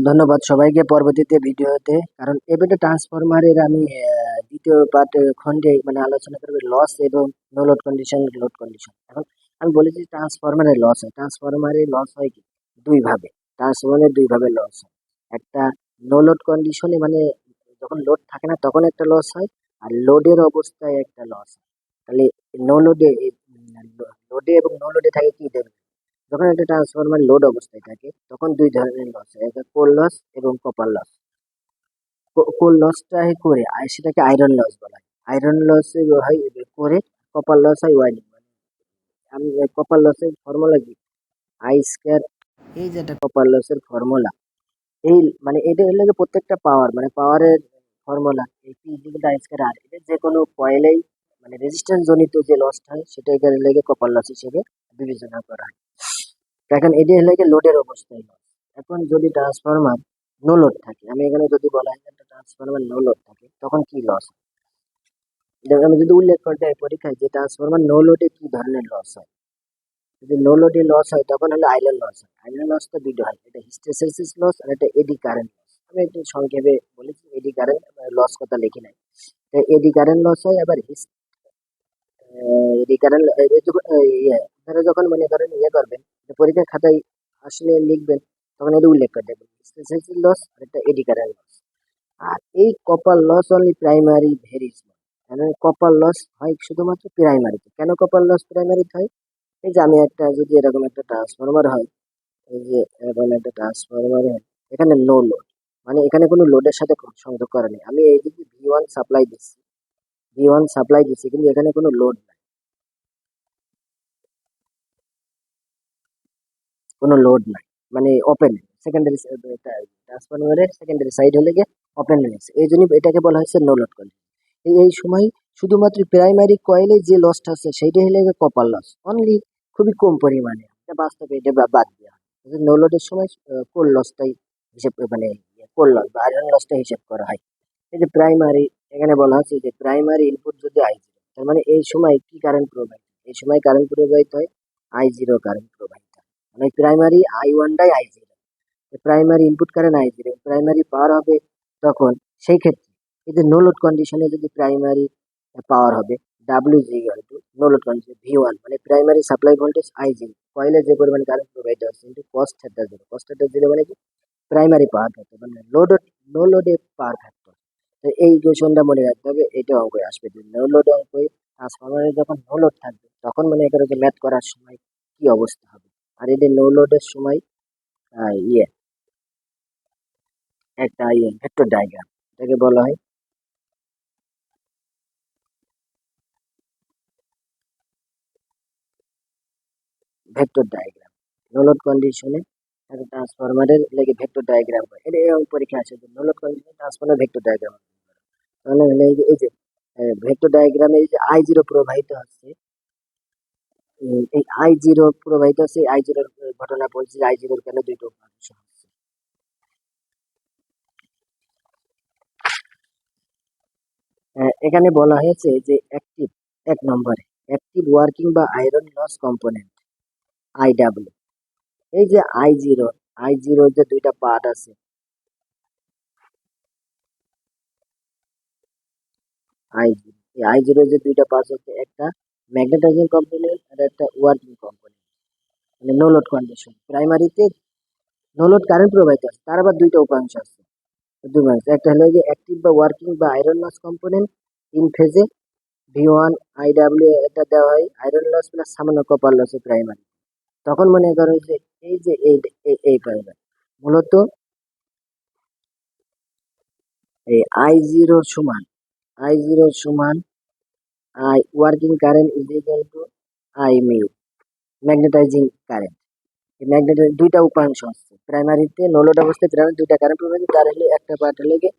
ধন্যবাদ সবাইকে পরবর্তীতে ভিডিওতে। কারণ এবারে ট্রান্সফরমারের আমি দ্বিতীয় পার্ট খণ্ডে মানে আলোচনা করব লস এবং no load condition load condition এখন আমি বলেছি ট্রান্সফরমারের লস হয়। ট্রান্সফরমারের লস হয় কি? দুই ভাবে ট্রান্সফরমারের দুই ভাবে লস হয়। একটা নো লোড কন্ডিশনে মানে যখন লোড থাকে না, তখন একটা লস হয়। আর লোডের অবস্থায় একটা লস হয়। তাহলে নো লোডে লোডে এবং নো লোডে থাকে কি? দেবে যখন একটা ট্রান্সফরমার লোড অবস্থায় থাকে, তখন দুই ধরনের লস হয় একটা কোল লস এবং কপার লস কোল লসটা করে সেটাকে আয়রন লস বলা হয়। আয়রন লস হয় করে কপার লস হয় ওয়াইডিং আমি কপার লসের ফর্মুলা কি? আই স্কোয়ার এই যেটা কপার লসের ফর্মুলা এই মানে এটা হলো গিয়ে প্রত্যেকটা পাওয়ার মানে পাওয়ারের ফর্মুলা এই P equal I square R এটা যে কোনো কয়েলেই মানে রেজিস্ট্যান্স জনিত যে লসটা হয়, সেটা এখানে লেগে কপার লস হিসেবে বিবেচনা করা হয়। এখন এটি হলো গিয়ে লোডের অবস্থায় লস এখন যদি ট্রান্সফরমার নো লোড থাকে, আমি এখানে যদি বলা হয় একটা ট্রান্সফরমার নো লোড থাকে, তখন কি লস আমি যদি উল্লেখ করতে হয় পরীক্ষায় যে ট্রান্সফরমার নো লোডে কি ধরনের লস হয়? যদি নো লোডে লস হয়, তখন হলো আইরন লস হয়। আইরন লস তো দুটো হয়, এটা হিস্টেসিস লস আর একটা এডি কারেন্ট লস আমি একটু সংক্ষেপে বলেছি এডি কারেন্ট লস কথা লিখি নাই। এডি কারেন্ট লস হয়, আবার এডি কারেন্ট ইয়ে আপনারা যখন মনে করেন ইয়ে করবেন পরীক্ষার খাতায় আসলে লিখবেন, তখন এটা উল্লেখ করে দেবেন হিস্টেসিস লস আর একটা এডি কারেন্ট লস আর এই copper loss only primary very small মানে কপার লস হয় শুধুমাত্র প্রাইমারিতে কেন কপার লস প্রাইমারিতে হয়? এই যে আমি একটা, যদি এরকম একটা ট্রান্সফরমার হয়, এই যে এরকম একটা ট্রান্সফরমার এখানে নো লোড মানে এখানে কোনো লোডের সাথে সংযোগ করা নেই। আমি এইদিকে ভি ওয়ান সাপ্লাই দিচ্ছি ভি ওয়ান সাপ্লাই দিচ্ছি, কিন্তু এখানে কোনো লোড নাই। কোনো লোড নাই। মানে ওপেন সেকেন্ডারি ট্রান্সফরমারের সেকেন্ডারি সাইড হলে গিয়ে ওপেন রয়েছে এই জন্য এটাকে বলা হয়েছে নো লোড কয়েল এই এই সময় শুধুমাত্র প্রাইমারি কয়েলে যে লসটা আছে সেইটা হলে কপার লস অনলি খুবই কম পরিমাণে। বাস্তবে এটা বাদ দেওয়া হয় নো লোডের সময় কোল লসটাই হিসেব মানে কোল লস বা আয়রন লসটা হিসেব করা হয়। এই যে প্রাইমারি এখানে বলা হচ্ছে যে প্রাইমারি ইনপুট যদি আই জিরো তার মানে এই সময় কি কারেন্ট প্রবাহিত? এই সময় কারেন্ট প্রবাহিত হয় আই জিরো কারেন্ট প্রবাহিত হয়। মানে primary I ওয়ানটাই I zero primary input current I zero primary power হবে তখন সেই ক্ষেত্রে এই যে নো লোড কন্ডিশনে যদি প্রাইমারি পাওয়ার হবে W G two no load condition V one মানে primary supply voltage I zero কয়েলে যে পরিমাণ কারেন্ট প্রবাহিত হচ্ছে কিন্তু cos theta zero cos theta zero মানে কি? প্রাইমারি পাওয়ার ফ্যাক্টর মানে লোড নো লোডে পাওয়ার ফ্যাক্টর তো এই ইকুয়েশনটা মনে রাখতে হবে এটা অঙ্কে আসবে যে নো লোড অঙ্কে ট্রান্সফরমারে যখন নো লোড থাকবে, তখন মনে করো যে ম্যাথ করার সময় কি অবস্থা হবে? আর এদের নো লোডের সময় ইয়ে একটা ইয়ে ভেক্টর ডায়াগ্রাম, এটাকে বলা হয়। ভেক্টর ডায়াগ্রাম নো লোড কন্ডিশনে একটা ট্রান্সফরমারের লেগে ভেক্টর ডায়াগ্রাম হয়। এটা এরকম পরীক্ষা আছে? যে no load transformer vector diagram তাহলে হলে এই যে- ভেক্টর ডায়াগ্রামে এই যে আই জিরো প্রবাহিত হচ্ছে এই আই জিরো প্রবাহিত হচ্ছে আই জিরোর ঘটনা বলছি আই জিরোর কেন দুইটা উপাংশ হচ্ছে। এখানে বলা হয়েছে যে অ্যাক্টিভ এক নম্বরে অ্যাক্টিভ ওয়ার্কিং বা iron loss component I W এই যে আই জিরো আই জিরোর যে দুইটা পার্ট আছে। আই জিরো আই জিরোর যে দুইটা পার্ট হচ্ছে একটা ম্যাগনেটাইজিং কম্পোনেন্ট আর একটা ওয়ার্কিং কম্পোনেন্ট মানে নো লোড কন্ডিশন প্রাইমারিতে নো লোড কারেন্ট প্রবাহিত আছে, তার আবার দুইটা উপাংশ আছে। দুই উপাংশ, একটা হলো যে অ্যাক্টিভ বা ওয়ার্কিং বা আয়রন লস কম্পোনেন্ট ইন ফেজে ভি ওয়ান আই ডাব্লিউ এটা দেওয়া হয় আয়রন লস প্লাস সামান্য কপার লসে প্রাইমারি তখন মনে করো যে এই যে, এই এই- এই মূলত এই আই জিরো সমান আই জিরো সমান I working current is equal to I mu magnetizing current এই ম্যাগনেটাইজ দুইটা উপাংশ আছে। প্রাইমারিতে নোলোড অবস্থায় প্রাইমারি দুইটা কারেন্ট প্রবাহিত, তার হলে একটা পার্ট হলে গিয়ে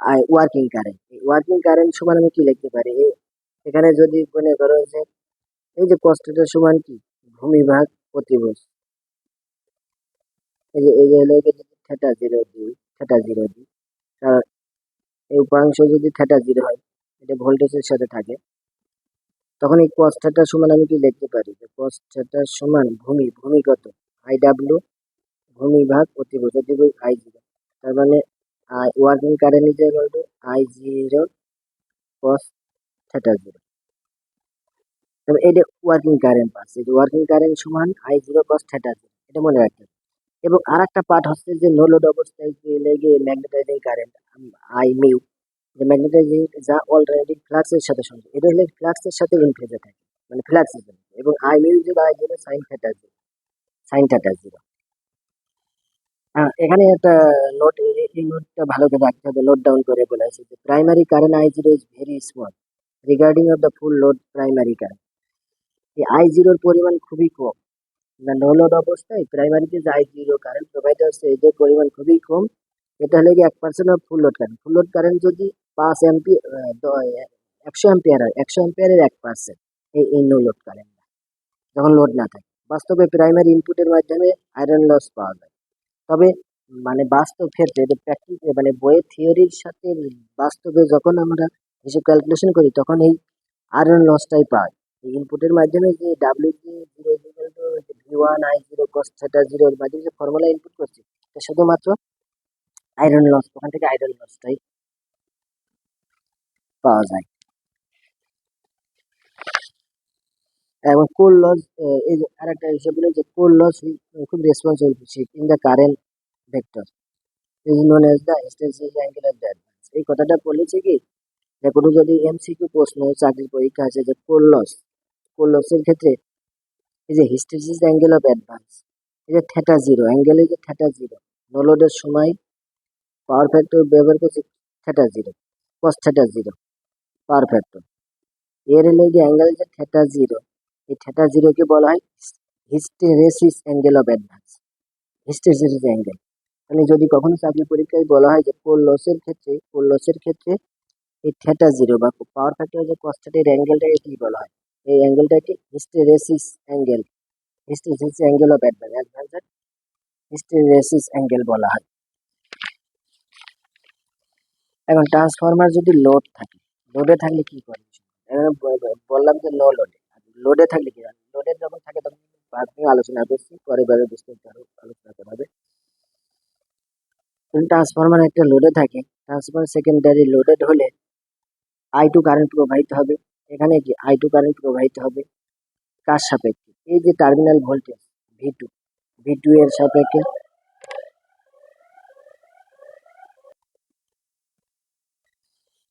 আই ওয়ার্কিং কারেন্ট এই ওয়ার্কিং কারেন্ট সমান আমি কি লিখতে পারি? এখানে যদি মনে করো যে, এই যে কষ্টটা সমান কি? ভূমি ভাগ প্রতিভোজ উপাংশ যদি থেটা জিরো হয়, এটা ভোল্টেজের সাথে থাকে, তখন এই cos থিটা সমান আমি কি লিখতে পারি? যে cos থিটা সমান ভূমি ভূমি কত? আই ডাব্লিউ ভূমিভাগ অতিভুজ অতিভুজ আই জিরো তার মানে I working current is equal to I zero cos theta zero তবে এটা ওয়ার্কিং কারেন্ট পাচ্ছে যে ওয়ার্কিং কারেন্ট সমান I zero cos theta zero এটা মনে রাখতে হবে। এবং আর একটা পার্ট হচ্ছে যে নো লোড অবস্থায় যে লেগে ম্যাগনেটাইজিং কারেন্ট আই মিউ যে ম্যাগনেটাইজিং যা অলরেডি ফ্লাক্সের সাথে সংযুক্ত এটা হলে ফ্লাক্সের সাথে ইন ফেজে থাকে মানে ফ্লাক্সের জন্য, এবং I mu zero I zero sine theta zero sine theta zero হ্যাঁ এখানে একটা নোট এই নোটটা ভালো করে রাখতে হবে নোট ডাউন করে বলা আছে যে primary current I zero is very small regarding of the full load primary current এই আই জিরোর পরিমাণ খুবই কম না লোড অবস্থায় প্রাইমারিতে যে আই জিরো কারেন্ট প্রোভাইড হচ্ছে এদের পরিমাণ খুবই কম। এটা হলে কি এক percent of full load current full load current যদি পাঁচ এমপি একশো অ্যাম্পিয়ার হয়, একশো অ্যাম্পিয়ারের এক পার্সেন্ট এই এই নো লোড কারেন্ট যখন লোড না থাকে। বাস্তবে প্রাইমারি ইনপুটের মাধ্যমে আয়রন লস পাওয়া যায়। তবে মানে বাস্তব ক্ষেত্রে এটা মানে বইয়ের থিওরির সাথে বাস্তবে যখন আমরা হিসেব ক্যালকুলেশন করি, তখন এই আয়রন লসটাই পাই ইনপুটের মাধ্যমে যে W zero zero V one I zero cos theta জিরোর মাধ্যমে যে ফর্মুলা ইনপুট করছি এটা শুধুমাত্র আয়রন লস ওখান থেকে আয়রন লসটাই পাওয়া যায়। এবং কোল লস যে আরেকটা হিসেব বলে যে কোল লস খুব responsible in the current vector is known as the hysteresis angle of the এই কথাটা বলেছে কি, যে কোনো যদি এমসিকিউ প্রশ্ন, চাকরির পরীক্ষা আছে যে কোর লস কোর লসের ক্ষেত্রে এই যে হিস্টেরিসিস অ্যাঙ্গেল অফ অ্যাডভান্স, এই যে থ্যাটা জিরো, অ্যাঙ্গেল এই যে থ্যাটা জিরো, নোলোডের সময় পাওয়ার ফ্যাক্টর ব্যবহার করছে theta zero cos theta zero, power factor. এর যে অ্যাঙ্গেল যে থ্যাটা জিরো, এই থ্যাটা জিরোকে বলা হয় hysteresis angle of advance, hysteresis angle. মানে যদি কখনো চাকরি পরীক্ষায় বলা হয় যে কোল লসের ক্ষেত্রে কোর লসের ক্ষেত্রে এই থ্যাটা জিরো বা পাওয়ার ফ্যাক্টর যে কস্টাটের অ্যাঙ্গেলটা এটি বলা হয়? এই অ্যাঙ্গেলটাকে hysteresis angle hysteresis angle of advance অ্যাডভান্সের hysteresis angle বলা হয়। এখন ট্রান্সফরমার যদি লোড থাকে লোডে থাকলে কি করে? বললাম যে নো লোডে লোডে থাকলে কি লোডে যখন থাকে তখন নিয়ে আলোচনা করছি, পরে পরে বিস্তারিত আলোচনা করা হবে। ট্রান্সফরমার একটা লোডে থাকে ট্রান্সফরমার সেকেন্ডারি লোডেড হলে আই টু কারেন্ট প্রবাহিত হবে। এখানে কি আই টু কারেন্ট প্রবাহিত হবে, কার সাপেক্ষে? এই যে terminal voltage V two V two এর সাপেক্ষে।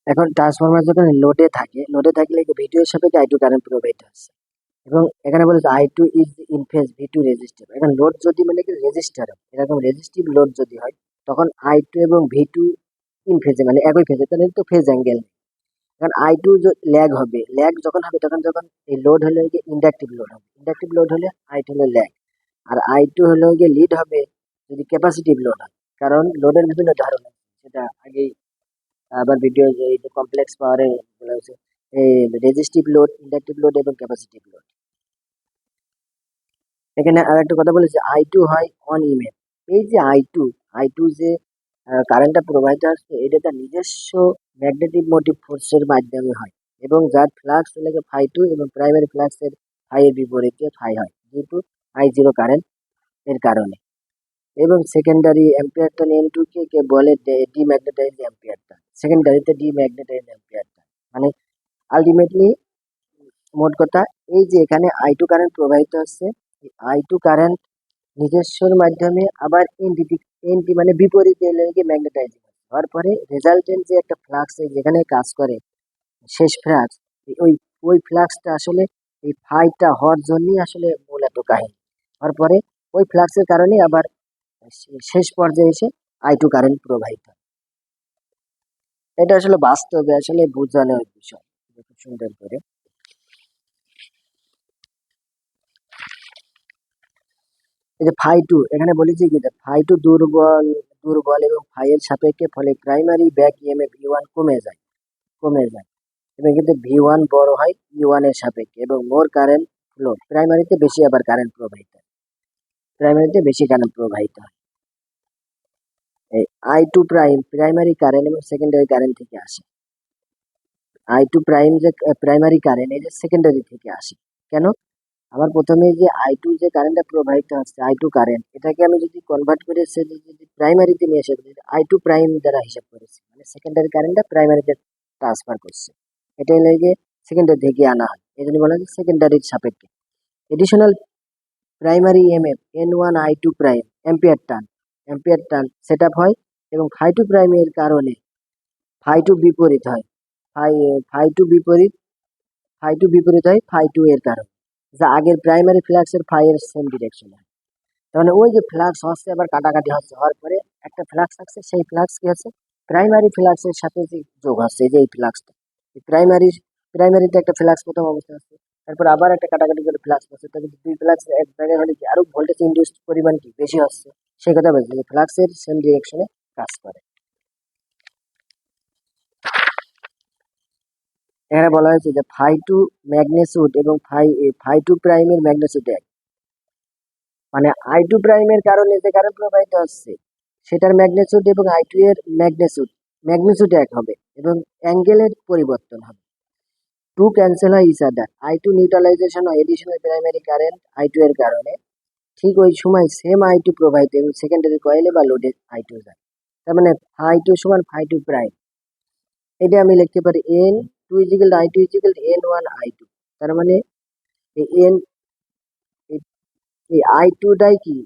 এখন ট্রান্সফরমার যখন লোডে থাকে লোডে থাকলে ভি টু এর সাপেক্ষে আই টু কারেন্ট প্রবাহিত হচ্ছে? এবং এখানে বলেছে I two is in phase V two resistive এখন লোড যদি মানে কি রেজিস্টার হয়, এরকম রেজিস্টিভ লোড যদি হয়, তখন আই টু এবং ভি টু ইন ফেজে মানে একই ফেজে তাহলে তো ফেজ অ্যাঙ্গেল এখন আই টু ল্যাগ হবে। ল্যাগ যখন হবে, তখন যখন এই লোড হলে গিয়ে ইন্ডাকটিভ লোড হবে। ইন্ডাকটিভ লোড হলে আই টু হলে ল্যাগ আর আই টু হলে গিয়ে লিড হবে, যদি ক্যাপাসিটিভ লোড হয়। কারণ লোডের বিভিন্ন ধরন আছে। সেটা আগেই আবার ভিডিও এই যে কমপ্লেক্স পাওয়ারে বলা হয়েছে রেজিস্টিভ লোড ইন্ডাকটিভ লোড এবং ক্যাপাসিটিভ লোড এখানে আর একটা কথা বলেছে আই টু হয় অন ইমেল এই যে আই টু আই টু যে কারেন্টটা প্রবাহিত আসছে এটা তার নিজস্ব ম্যাগনেটিক মোটিভ ফোর্সের মাধ্যমে হয় এবং যার ফ্লাক্স লাগে ফাই টু এবং প্রাইমারি ফ্লাক্সের এর বিপরীতে ফাই হয়, যেহেতু আই জিরো কারেন্ট এর কারণে। এবং সেকেন্ডারি অ্যাম্পিয়ারটা এন টু কে কে বলে ডিম্যাগনেটাইজ অ্যাম্পিয়ারটা সেকেন্ডারিতে ডিম্যাগনেটাইজ অ্যাম্পিয়ারটা মানে আলটিমেটলি মোট কথা, এই যে এখানে আই টু কারেন্ট প্রবাহিত হচ্ছে আই টু কারেন্ট নিজস্বর মাধ্যমে আবার এনটি এনটি মানে বিপরীতে লেগে ম্যাগনেটাইজিং হওয়ার পরে রেজাল্টেন্ট যে একটা ফ্লাক্স যেখানে কাজ করে, শেষ ফ্লাক্স ওই ওই ফ্লাক্সটা আসলে এই ফাইটা হওয়ার জন্যই আসলে মূল মূলত কাহিনী। হওয়ার পরে ওই ফ্লাক্সের কারণে আবার শেষ পর্যায়ে এসে আই টু কারেন্ট প্রবাহিত। এটা আসলে বাস্তবে আসলে বোঝানোর বিষয়। খুব সুন্দর করে। এই যে ফাই টু, এখানে বলেছি কি ফাই টু দুর্বল দুর্বল এবং ফাই এর সাপেক্ষে ফলে primary back EMF V one কমে যায় কমে যায়। এবং কিন্তু ভি ওয়ান বড় হয় ই ওয়ানের সাপেক্ষে এবং মোর কারেন্ট ফ্লো প্রাইমারিতে বেশি আবার কারেন্ট প্রবাহিত হয়। প্রাইমারিতে বেশি কারেন্ট প্রবাহিত হয়। এই I two prime primary current এবং সেকেন্ডারি কারেন্ট থেকে আসে। আই টু প্রাইম যে প্রাইমারি কারেন্ট যে সেকেন্ডারি থেকে আসে। কেন? আমার প্রথমে যে আই টু যে কারেন্টটা প্রবাহিত হচ্ছে আই টু কারেন্ট এটাকে আমি যদি কনভার্ট করে সে যদি প্রাইমারিতে নিয়ে এসে আই টু প্রাইম দ্বারা হিসাব করেছি। মানে সেকেন্ডারি কারেন্টটা প্রাইমারিতে ট্রান্সফার করছে। এটা হলে যে সেকেন্ডারি থেকে আনা হয়। এই জন্য বলা হয় সেকেন্ডারির সাপেক্ষে। Additional primary MF N one I two prime ampere turn ampere turn set up হয় এবং ফাই টু প্রাইমের কারণে ফাই টু বিপরীত হয়। ফাই ফাই টু বিপরীত ফাই টু বিপরীত হয় ফাই টু এর কারণে। যা আগের প্রাইমারি ফ্লাক্সের ফাই এর সেম ডিরেকশন মানে ওই যে ফ্ল্যাক্স হচ্ছে আবার কাটাকাটি হচ্ছে। হওয়ার পরে একটা ফ্ল্যাক্স থাকছে সেই ফ্ল্যাক্স কি আছে? প্রাইমারি ফ্লাক্সের সাথে যে যোগ হচ্ছে এই যে এই ফ্লাক্সটা প্রাইমারি প্রাইমারিতে একটা ফ্লাক্স প্রথম অবস্থা আছে তারপর আবার একটা কাটাকাটি করে ফ্লাক্স হচ্ছে তবে দুই ফ্লাক্স এক জায়গায় হলে কি আরও ভোল্টেজ ইন্ডিউস পরিমাণ কি বেশি হচ্ছে সেই কথা বলছি যে ফ্লাক্সের সেম ডিরেকশনে কাজ করে। এখানে বলা হয়েছে যে ফাই টু ম্যাগনেসুড এবং ফাই ফাই টু প্রাইমের ম্যাগনেসুড এক। মানে আই টু প্রাইমের কারণে যে কারেন্ট প্রবাহিত হচ্ছে, সেটার ম্যাগনেসুড এবং আই টু এর ম্যাগনেসুড ম্যাগনেসুড এক হবে এবং অ্যাঙ্গেলের পরিবর্তন হবে। টু ক্যান্সেল হয় is other I two neutralization হয় additional primary current I two এর কারণে। ঠিক ওই সময় সেম আই টু প্রবাহিত এবং সেকেন্ডারি কয়েলে বা লোডে আই টু যায়। তার মানে ফাই টু সমান ফাই টু প্রাইম। এটা আমি লিখতে পারি N two is equal I two is equal N one I two তার মানে এই এন এই আই টুটাই কি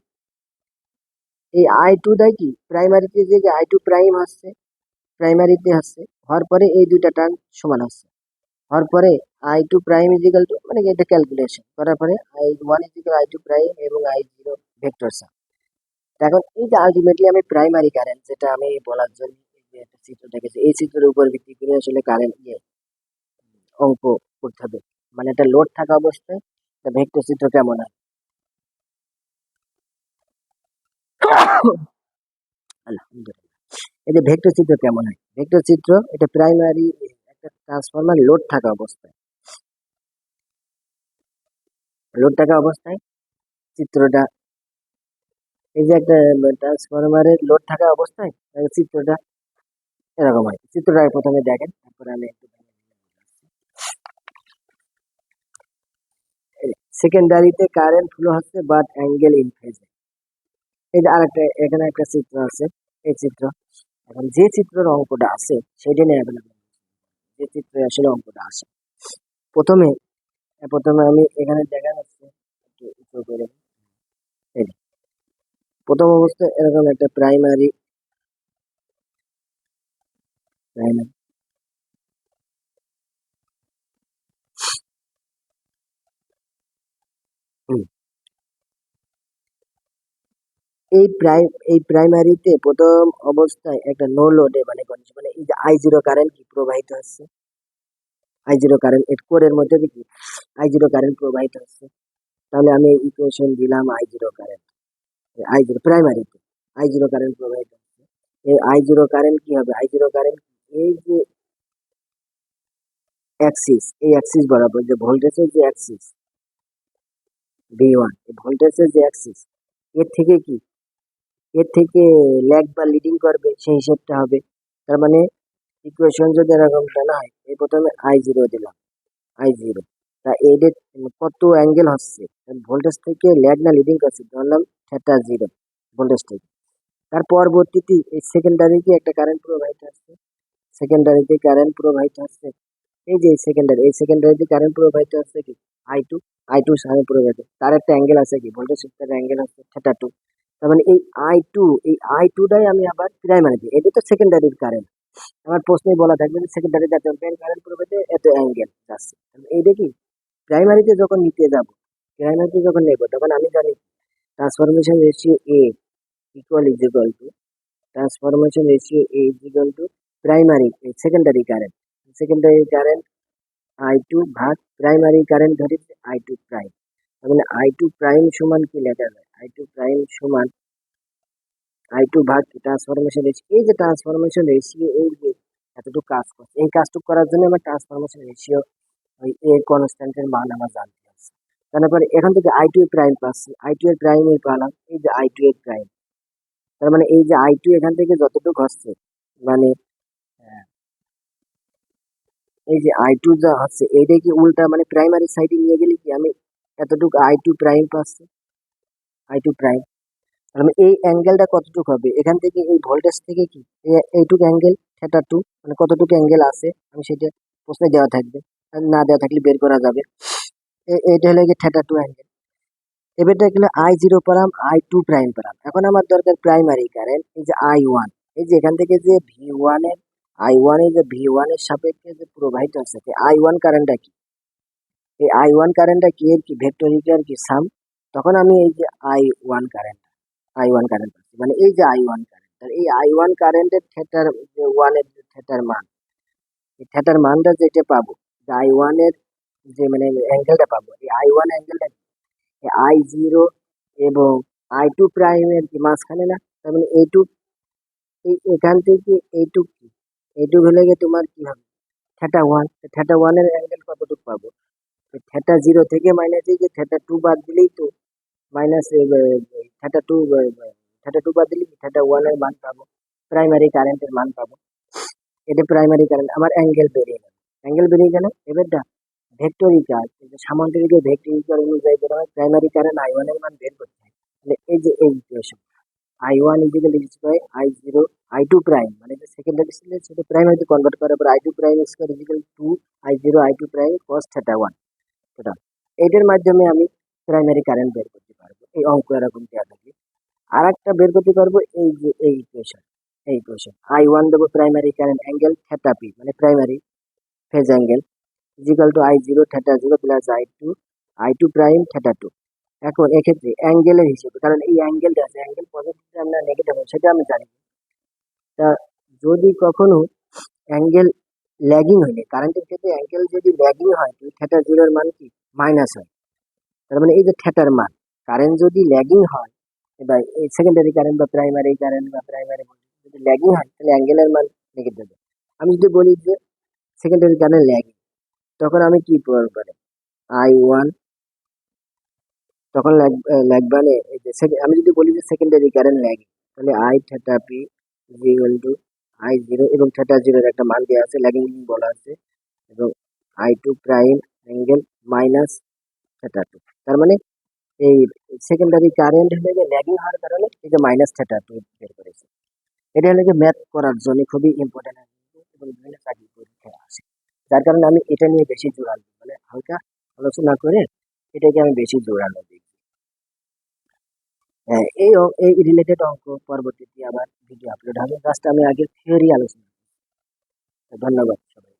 এই আই টুটাই কি প্রাইমারিতে যে আই টু প্রাইম আসছে প্রাইমারিতে আসছে হওয়ার পরে এই দুইটা টার্ম সমান হচ্ছে হওয়ার পরে I two prime is equal two মানে এটা ক্যালকুলেশন করার পরে I one is equal I two prime এবং আই জিরো ভেক্টর সাম এখন এই যে আলটিমেটলি আমি প্রাইমারি কারেন্ট যেটা আমি বলার জন্য চিত্র দেখেছি এই চিত্রের উপর ভিত্তি করে আসলে কারেন্ট ইয়ে অঙ্ক করতে হবে। মানে এটা লোড থাকা অবস্থায় ভেক্টর চিত্র কেমন হয়? আলহামদুলিল্লাহ। এই যে ভেক্টর চিত্র কেমন হয়? ভেক্টর চিত্র, এটা প্রাইমারি একটা ট্রান্সফরমার লোড থাকা অবস্থায়। লোড থাকা অবস্থায়, চিত্রটা এই যে একটা ট্রান্সফরমারের লোড থাকা অবস্থায় চিত্রটা এরকম হয়। চিত্রটা প্রথমে দেখেন, তারপরে আমি একটু সেকেন্ডারিতে কারেন্ট ফ্লো হচ্ছে বাট অ্যাঙ্গেল ইন ফেজে এই যে আরেকটা, এখানে একটা চিত্র আছে, এই চিত্র। এখন যে চিত্রের অঙ্কটা আছে, সেটা নিয়ে যে চিত্রে আসলে অঙ্কটা আছে। প্রথমে প্রথমে আমি এখানে দেখা যাচ্ছে, একটু করে। প্রথম অবস্থায় এরকম একটা প্রাইমারি প্রাইমারি এই প্রাইম এই প্রাইমারিতে প্রথম অবস্থায় একটা নো লোডে মানে condition, মানে এই যে আই জিরো কারেন্ট কি প্রবাহিত হচ্ছে? আই জিরো কারেন্ট এর কোরের মধ্যে কি আই জিরো কারেন্ট প্রবাহিত হচ্ছে। তাহলে আমি ইকুয়েশন দিলাম I zero current I zero প্রাইমারিতে আই জিরো কারেন্ট প্রবাহিত হচ্ছে। এই আই জিরো কারেন্ট কি হবে? আই জিরো কারেন্ট এই যে অ্যাক্সিস এই অ্যাক্সিস বরাবর যে ভোল্টেজের যে অ্যাক্সিস ভি ওয়ান এই ভোল্টেজের যে অ্যাক্সিস এর থেকে কি? এর থেকে ল্যাগ বা লিডিং করবে সেই হিসেবটা হবে। তার মানে ইকুয়েশন যদি এরকম না হয়, এই প্রথমে আই জিরো দিলাম। আই জিরো তা এদের কত অ্যাঙ্গেল হচ্ছে ভোল্টেজ থেকে ল্যাগ না লিডিং করছে ধরলাম থেটা জিরো ভোল্টেজ থেকে। তার পরবর্তীতে এই সেকেন্ডারিতে একটা কারেন্ট প্রবাহিত হচ্ছে। সেকেন্ডারিতে কারেন্ট প্রবাহিত হচ্ছে। এই যে সেকেন্ডারি এই সেকেন্ডারিতে কারেন্ট প্রবাহিত হচ্ছে কি? আই টু আই টু সামনে প্রবাহিত। তার একটা অ্যাঙ্গেল আছে কি? ভোল্টেজ অ্যাঙ্গেল আছে থেটা টু তার মানে এই আই টু এই আই টুটাই আমি আবার প্রাইমারি দিই। এটা তো সেকেন্ডারির কারেন্ট আমার প্রশ্নেই বলা থাকবে যে সেকেন্ডারি অ্যাম্পিয়ার কারেন্ট প্রবাহিত এত অ্যাঙ্গেল যাচ্ছে এইটা কি প্রাইমারিতে যখন নিতে যাব প্রাইমারিতে যখন নেব, তখন আমি জানি transformation ratio a equal is equal to transformation ratio a is equal to primary secondary current secondary current I two ভাগ প্রাইমারি কারেন্ট ধরি আই টু প্রাইম তাহলে আই টু প্রাইম সমান কি লেখা যায়? আই টু প্রাইম সমান I two ভাগ transformation ratio এই যে ট্রান্সফরমেশন রেশিও এই যে এতটুকু কাজ করছে, এই কাজটুকু করার জন্য আমার ট্রান্সফরমেশন রেশিও ওই এ কনস্ট্যান্টের মান আমার জানতে হবে তারপরে এখান থেকে আই টু এর প্রাইম পাচ্ছি। আই টু এর প্রাইম এর পেলাম, এই যে আই টু এর প্রাইম তার মানে এই যে আই টু এখান থেকে যতটুকু হচ্ছে মানে এই যে আই টু যা হচ্ছে এইটা কি উল্টা মানে প্রাইমারি সাইডে নিয়ে গেলে কি আমি এতটুকু আই টু প্রাইম পাচ্ছে? আই টু প্রাইম তাহলে এই অ্যাঙ্গেলটা কতটুকু হবে? এখান থেকে এই ভোল্টেজ থেকে কি? এইটুকু অ্যাঙ্গেল থেটা টু মানে কতটুকু অ্যাঙ্গেল আছে? আমি সেটা প্রশ্নে দেওয়া থাকবে। না দেওয়া থাকলে বের করা যাবে। এইটা হলো গিয়ে থেটা টু অ্যাঙ্গেল এবারটা গেলে আই জিরো পারাম আই টু প্রাইম পারাম এখন আমার দরকার প্রাইমারি কারেন্ট এই যে আই ওয়ান এই যে এখান থেকে যে ভি ওয়ানের আই ওয়ানের যে ভি ওয়ানের সাপেক্ষে যে প্রবাহিত আছে আই ওয়ান কারেন্টটা কি? এই আই ওয়ান কারেন্টটা কি? এর কি? ভেক্টরিটার কি? সাম তখন আমি এই যে I one current I one current পাচ্ছি। মানে এই যে আই ওয়ান কারেন্ট এই আই ওয়ান কারেন্টের থেটার যে ওয়ানের যে থেটার মান, এই থেটার মানটা যেটা পাবো, যে আই ওয়ানের যে মানে অ্যাঙ্গেলটা পাবো, এই আই ওয়ান অ্যাঙ্গেলটা আই জিরো এবং আই টু প্রাইমের কি মাঝখানে না? তার মানে এই এইটুক এই এখান থেকে এইটুক কি? এইটুক হলে গিয়ে তোমার কি হবে? থেটা ওয়ান থেটা ওয়ানের অ্যাঙ্গেল কতটুকু পাবো? থেটা জিরো থেকে মাইনাস এই যে থেটা টু বাদ দিলেই তো minus theta two theta two বাদ দিলেই থেটা ওয়ানের মান পাবো প্রাইমারি কারেন্টের মান পাবো এটা প্রাইমারি কারেন্ট আমার অ্যাঙ্গেল বেরিয়ে গেল অ্যাঙ্গেল বেরিয়ে গেল এবারটা ভেক্টরিকাল সামান্তরিকের ভেক্টরিকাল অনুযায়ী করা হয় প্রাইমারি কারেন্ট আই ওয়ানের মান বের করতে হয় তাহলে এই যে এই equation I one is equal is by I zero I two prime মানে যে সেকেন্ডারি ছিল সেটা প্রাইমারিতে কনভার্ট করার পর I two prime square is equal two I zero I two prime cos theta one সেটা এইটার মাধ্যমে আমি প্রাইমারি কারেন্ট বের পারব এই অঙ্ক এরকম দেওয়া থাকে। আর একটা বের করতে পারব, এই যে এই ইকুয়েশন এই ইকুয়েশন আই ওয়ান দেবো primary current angle theta P মানে primary phase angle is equal to I zero theta zero plus I two I two prime theta two এখন এক্ষেত্রে অ্যাঙ্গেলের হিসেবে, কারণ এই অ্যাঙ্গেলটা আছে অ্যাঙ্গেল পজিটিভ আমরা নেগেটিভ সেটা আমি জানি তা যদি কখনো অ্যাঙ্গেল ল্যাগিং হইলে কারেন্টের ক্ষেত্রে অ্যাঙ্গেল যদি ল্যাগিং হয় তো থেটা জিরোর মান কি? মাইনাস হয়। তার মানে এই যে থেটার মান কারেন্ট যদি ল্যাগিং হয় এই সেকেন্ডারি কারেন্ট বা প্রাইমারি কারেন্ট বা প্রাইমারি যদি ল্যাগিং হয়, তাহলে অ্যাঙ্গেলের মান নেগেটিভ হবে আমি যদি বলি যে সেকেন্ডারি কারেন্ট ল্যাগিং তখন আমি কি করব আই ওয়ান তখন লাগবে এই যে sec- আমি যদি বলি যে সেকেন্ডারি কারেন্ট ল্যাগিং তাহলে I theta P equal to I zero এবং থেটা জিরোর একটা মান দেওয়া আছে ল্যাগিং বলা আছে, এবং I two prime angle minus theta two তার মানে এই সেকেন্ডারি কারেন্ট হলে যে ল্যাগিং হওয়ার কারণে এই যে মাইনাস থেটা বের করেছে। এটা হলে যে ম্যাথ করার জন্য খুবই ইম্পর্টেন্ট এবং বিভিন্ন চাকরি পরীক্ষায় আসে যার কারণে আমি এটা নিয়ে বেশি জোরালো মানে হালকা আলোচনা করে এটাকে আমি বেশি জোরালো দিই হ্যাঁ, এই এই রিলেটেড অঙ্ক পরবর্তীতে আবার ভিডিও আপলোড হবে। জাস্ট আমি আগে থিওরি আলোচনা। ধন্যবাদ সবাই